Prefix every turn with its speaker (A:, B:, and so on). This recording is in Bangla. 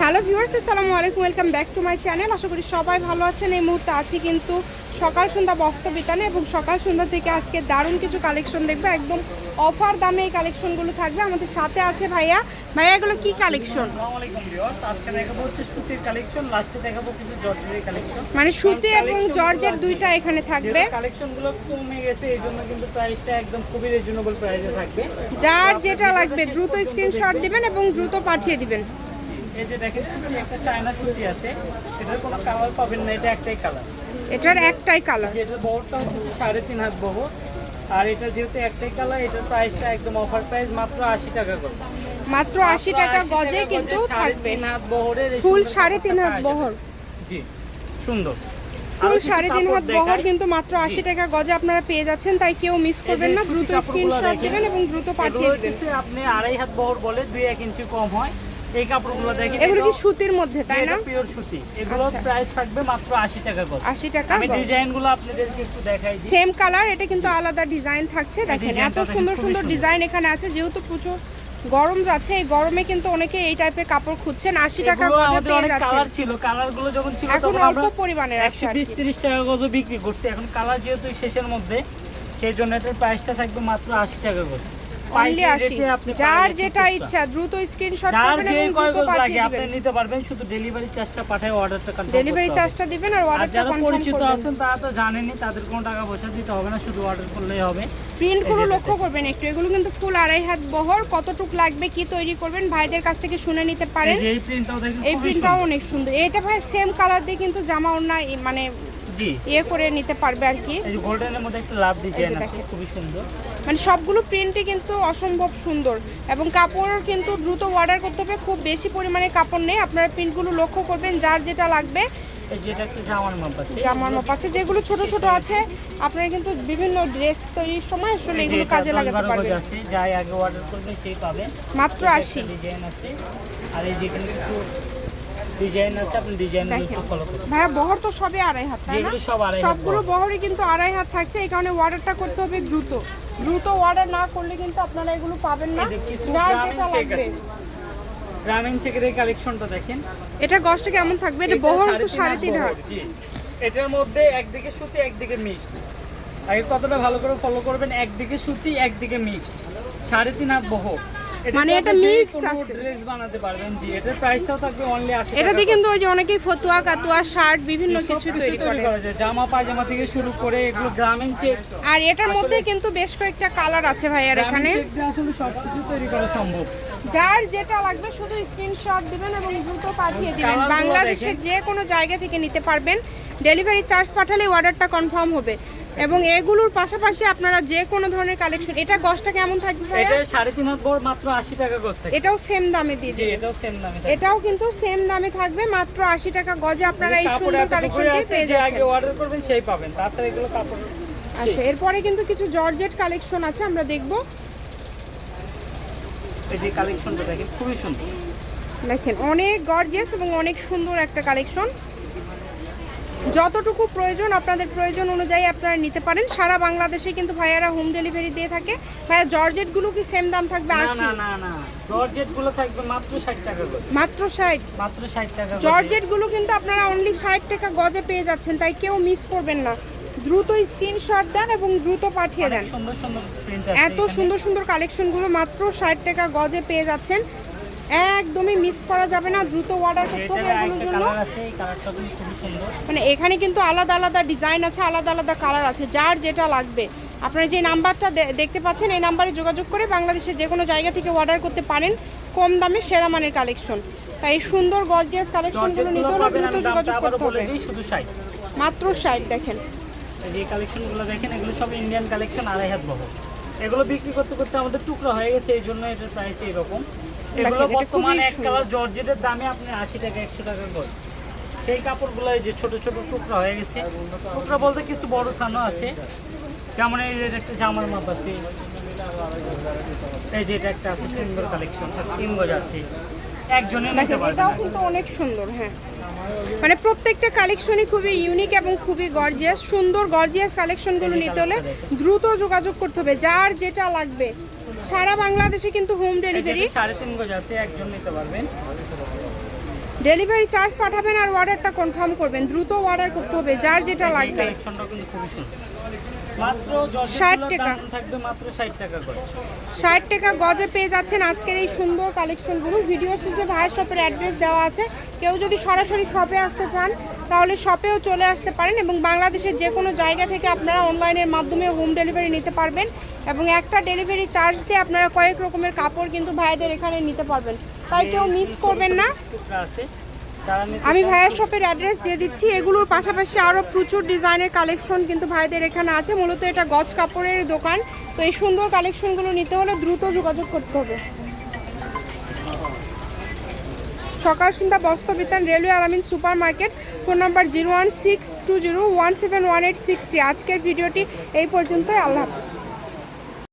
A: হ্যালো ভিউয়ার্স আসসালামু আলাইকুম welcome back to my channel. আশা করি সবাই ভালো আছেন। এই মুহূর্তে আছি কিন্তু সকাল সন্ধ্যা বস্ত্র বিতানে এবং সকাল সন্ধ্যা থেকে আজকে দারুণ কিছু কালেকশন দেখবে। একদম অফার দামে এই কালেকশনগুলো থাকবে। আমাদের সাথে আছে ভাইয়া। ভাইয়া এগুলো কি কালেকশন?
B: আসসালামু আলাইকুম ভিউয়ার্স আজকে দেখাবো হচ্ছে সুতির কালেকশন লাস্টে দেখাবো কিছু জর্জের কালেকশন।
A: মানে সুতি এবং জর্জের দুইটা এখানে থাকবে।
B: কালেকশনগুলো কমে গেছে এই জন্য কিন্তু প্রাইসটা একদম খুবই রিজনেবল প্রাইসে থাকবে।
A: যার যেটা লাগবে দ্রুত স্ক্রিনশট দিবেন এবং দ্রুত পাঠিয়ে দিবেন।
B: এই যে দেখেন সুতি একটা চায়না সুতি আছে। এটার কোনো কালার পাবেন না এটা একটাই কালার
A: এটার একটাই কালার
B: যেটা বহরটা হচ্ছে সাড়ে তিন হাত আর এটা যেহেতু একটাই কালার এটার প্রাইসটা একদম অফার প্রাইস মাত্র আশি টাকা করে।
A: মাত্র আশি টাকা গজে কিন্তু থাকবে।
B: হাত বহরের
A: ফুল সাড়ে তিন হাত বহর।
B: জি সুন্দর।
A: ফুল সাড়ে তিন হাত বহর কিন্তু মাত্র আশি টাকা গজে আপনারা পেয়ে যাচ্ছেন তাই কেউ মিস করবেন না। দ্রুত স্ক্রিনশট। এবং দ্রুত পাঠিয়ে
B: আপনি আড়াই হাত বহর বলে দুই এক ইঞ্চি কম হয়। এই কাপড়গুলো দেখেন
A: এগুলো কি সুতির মধ্যে তাই না?
B: পিওর সুতি। এগুলো
A: আচ্ছা।
B: প্রাইস থাকবে মাত্র আশি টাকা করে।
A: আশি টাকা
B: আমি ডিজাইনগুলো আপনাদেরকে একটু দেখাই দিই।
A: সেম কালার এটা কিন্তু আলাদা ডিজাইন থাকছে দেখেন এত সুন্দর সুন্দর। ডিজাইন এখানে আছে যেহেতু প্রচুর গরম যাচ্ছে এই গরমে কিন্তু অনেকে এই টাইপের কাপড় খুঁজছেন আশি টাকা
B: এগুলো
A: গজে পেয়ে
B: অনেক কালার ছিল কালারগুলো যখন ছিল
A: এখন
B: তখন
A: অল্প
B: একশো
A: আর
B: তিরিশ টাকা গজ বিক্রি করছি। এখন কালার যেহেতু শেষের মধ্যে সেই জন্য এটার প্রাইসটা থাকবে মাত্র আশি টাকা করে।
A: অনলি আশি যার যেটা ইচ্ছা দ্রুত স্ক্রিনশট করবেন এবং দ্রুত পাঠিয়ে
B: আপনি নিতে পারবেন শুধু ডেলিভারি চার্জটা পাঠায় অর্ডারটা কনফার্ম
A: ডেলিভারি চার্জটা দিবেন আর অর্ডারটা
B: যারা পরিচিত আছেন তারা তো জানেনই তাদের কোনো টাকা পয়সা দিতে হবে না শুধু অর্ডার করলেই হবে।
A: প্রিন্টগুলো
B: এই
A: লক্ষ্য করবেন একটু। এগুলো কিন্তু ফুল আড়াই হাত বহর কতটুক লাগবে কি তৈরি করবেন ভাইদের কাছ থেকে শুনে নিতে পারেন।
B: এই প্রিন্টটাও দেখেন
A: এই প্রিন্টটাও অনেক সুন্দর। এটা ভাই সেম কালার দিয়ে কিন্তু জামা ওড়না মানে ইয়ে করে নিতে পারবে আর কি।
B: এই গোল্ডেনের মধ্যে একটা লাভ ডিজাইন আছে খুবই সুন্দর।
A: মানে সবগুলো প্রিন্টই কিন্তু অসম্ভব সুন্দর এবং কাপড় কিন্তু দ্রুত অর্ডার করতে হবে খুব বেশি পরিমাণে কাপড় নেই। আপনারা প্রিন্টগুলো লক্ষ্য করবেন যার যেটা লাগবে।
B: যেটা একটা জামার মাপ আছে।
A: জামার মাপ আছে যেগুলো ছোট ছোট আছে। আপনারা কিন্তু বিভিন্ন ড্রেস তৈরির সময় আসলে এগুলো কাজে লাগাতে পারবেন।
B: যাই আগে অর্ডার সেই
A: মাত্র আশি।
B: ডিজাইন আছে। আর এই কিছু ডিজাইন আছে আপনি ডিজাইন। ফলো করুন।
A: ভাইয়া বহর তো সবে আড়াই হাত তাই না? সবগুলো বহরই কিন্তু আড়াই হাত থাকছে এই কারণে অর্ডারটা করতে হবে দ্রুত। দ্রুত অর্ডার না করলে কিন্তু আপনারা এগুলো পাবেন না। যার যেটা লাগবে।
B: চেকের এই কালেকশনটা দেখেন।
A: এটা গসটা কেমন থাকবে? এটা বহর তো
B: সাড়ে তিন হাত এটার মধ্যে একদিকে সুতি একদিকে মিক্সড আগে কতটা ভালো করে ফলো করবেন? একদিকে সুতি একদিকে মিক্সড সাড়ে তিন হাত বহ
A: মানে এটা mix আছে।
B: ড্রেস বানাতে পারবেন জি এটার প্রাইসটাও থাকবে অনলি আশি
A: এটা দিয়ে কিন্তু ওই যে অনেকেই ফতুয়া কাতুয়া শার্ট বিভিন্ন কিছু তৈরি করে।
B: জামা পায়জামা থেকে শুরু করে এগুলো গ্রামীণ চেক
A: আর এটার মধ্যে কিন্তু বেশ কয়েকটা কালার আছে ভাইয়ার এখানে।
B: আসলে সব কিছু তৈরি করা সম্ভব।
A: যার যেটা লাগবে শুধু স্ক্রিনশট দিবেন এবং দ্রুত পাঠিয়ে দিবেন। বাংলাদেশের যে কোনো জায়গা থেকে নিতে পারবেন। ডেলিভারি চার্জ পাঠালে অর্ডারটা কনফার্ম হবে। এবং এগুলোর পাশাপাশি আপনারা যে কোনো ধরনের কালেকশন এটা গসটা কেমন থাকবে
B: এটা সাড়ে তিন হাত বড় মাত্র আশি টাকা গজ থাকে
A: এটাও সেম দামে দিয়ে দিবেন
B: এটাও সেম দামে
A: এটাও কিন্তু সেম দামে থাকবে মাত্র আশি টাকা গজে আপনারা এই সুন্দর কালেকশনটি পেয়ে
B: যে আগে অর্ডার করবেন সেই পাবেন। তাছাড়া এগুলো কাপড়
A: আচ্ছা এরপরে কিন্তু কিছু জর্জেট কালেকশন আছে আমরা দেখব।
B: এই যে কালেকশনটা দেখেন খুবই সুন্দর।
A: দেখেন অনেক গর্জিয়াস এবং অনেক সুন্দর একটা কালেকশন যতটুকু প্রয়োজন আপনাদের প্রয়োজন অনুযায়ী আপনারা নিতে পারেন। সারা বাংলাদেশে কিন্তু ভাইয়ারা হোম ডেলিভারি দিয়ে থাকে। ভাইয়া জর্জেটগুলো কি সেম দাম থাকবে
B: না
A: আশি?
B: না না না। জর্জেটগুলো থাকবে মাত্র ষাট টাকা করে।
A: মাত্র ষাট?
B: মাত্র ষাট টাকা করে।
A: জর্জেটগুলো কিন্তু আপনারা অনলি ষাট টাকা গজে পেয়ে যাচ্ছেন তাই কেউ মিস করবেন না। দ্রুত স্ক্রিনশট দেন এবং দ্রুত পাঠিয়ে দেন।
B: সুন্দর সুন্দর
A: এত সুন্দর সুন্দর কালেকশনগুলো মাত্র ষাট টাকা গজে পেয়ে যাচ্ছেন। একদমই মিস করা যাবে না দ্রুত অর্ডার করতে হবে এগুলোর জন্য।
B: কালার আছে এই কালারটা কিন্তু খুবই সুন্দর।
A: মানে এখানে কিন্তু আলাদা আলাদা ডিজাইন আছে আলাদা আলাদা কালার আছে যার যেটা লাগবে। আপনারা যে নাম্বারটা দেখতে পাচ্ছেন এই নাম্বারে যোগাযোগ করে বাংলাদেশের যে কোনো জায়গা থেকে অর্ডার করতে পারেন কম দামে সেরা মানের কালেকশন তাই এই সুন্দর গর্জিয়াস কালেকশনগুলো নিতে হলে দ্রুত যোগাযোগ করতে হবে
B: শুধু
A: মাত্র ষাট দেখেন।
B: এই যে কালেকশনগুলো দেখেন এগুলো সব ইন্ডিয়ান কালেকশন আড়াই হাত বহ এগুলো বিক্রি করতে করতে আমাদের টুকরা হয়ে গেছে এই জন্য এটার প্রাইস এরকম। এগুলো বর্তমানে এক কালার জর্জেটের দামে আপনি আশি টাকা একশো টাকা করে। সেই কাপড়গুলো যে ছোট ছোট টুকরা হয়ে গেছে। টুকরা বলতে কিছু বড় থানো আছে। যেমন এই যে একটা জামার মাপ আছে। এই যে এটা একটা আছে সুন্দর কালেকশন। তিন গজ আছে একজনে নিতে পারবে
A: এটাও কিন্তু অনেক সুন্দর হ্যাঁ। মানে প্রত্যেকটা কালেকশনই খুবই ইউনিক এবং খুবই গর্জিয়াস সুন্দর গর্জিয়াস কালেকশনগুলো নিতে হলে দ্রুত যোগাযোগ করতে হবে। যার যেটা লাগবে সারা বাংলাদেশে কিন্তু হোম ডেলিভারি
B: সাড়ে তিন গজ আছে একজন নিতে পারবেন।
A: ডেলিভারি চার্জ পাঠাবেন আর অর্ডারটা কনফার্ম করবেন। দ্রুত অর্ডার করতে হবে যার যেটা লাগবে।
B: কালেকশনটা কিন্তু খুবই সুন্দর। মাত্র
A: 60
B: 60
A: টাকা।
B: টাকা থাকবে মাত্র 60 টাকা করে
A: ষাট টাকা গজে পেয়ে যাচ্ছেন আজকের এই সুন্দর কালেকশনগুলো ভিডিও শেষে ভাইয়ের শপের অ্যাড্রেস দেওয়া আছে। কেউ যদি সরাসরি শপে আসতে চান তাহলে শপেও চলে আসতে পারেন এবং বাংলাদেশের যে কোনো জায়গা থেকে আপনারা অনলাইনের মাধ্যমে হোম ডেলিভারি নিতে পারবেন এবং একটা ডেলিভারি চার্জ দিয়ে আপনারা কয়েক রকমের কাপড় কিন্তু ভাইদের এখানে নিতে পারবেন। তাই কেউ মিস করবেন না। আমি ভাইয়ের শপের অ্যাড্রেস দিয়ে দিচ্ছি। এগুলোর পাশাপাশি আরও প্রচুর ডিজাইনের কালেকশন কিন্তু ভাইদের এখানে আছে। মূলত এটা গজ কাপড়ের দোকান। তো এই সুন্দর কালেকশনগুলো নিতে হলে দ্রুত যোগাযোগ করতে হবে। সকাল সন্ধ্যা বস্ত্রবিতান railway Alamin super market phone number zero one six two zero one seven one eight six three. আজকের ভিডিওটি এই পর্যন্তই। আল্লাহ হাফিজ।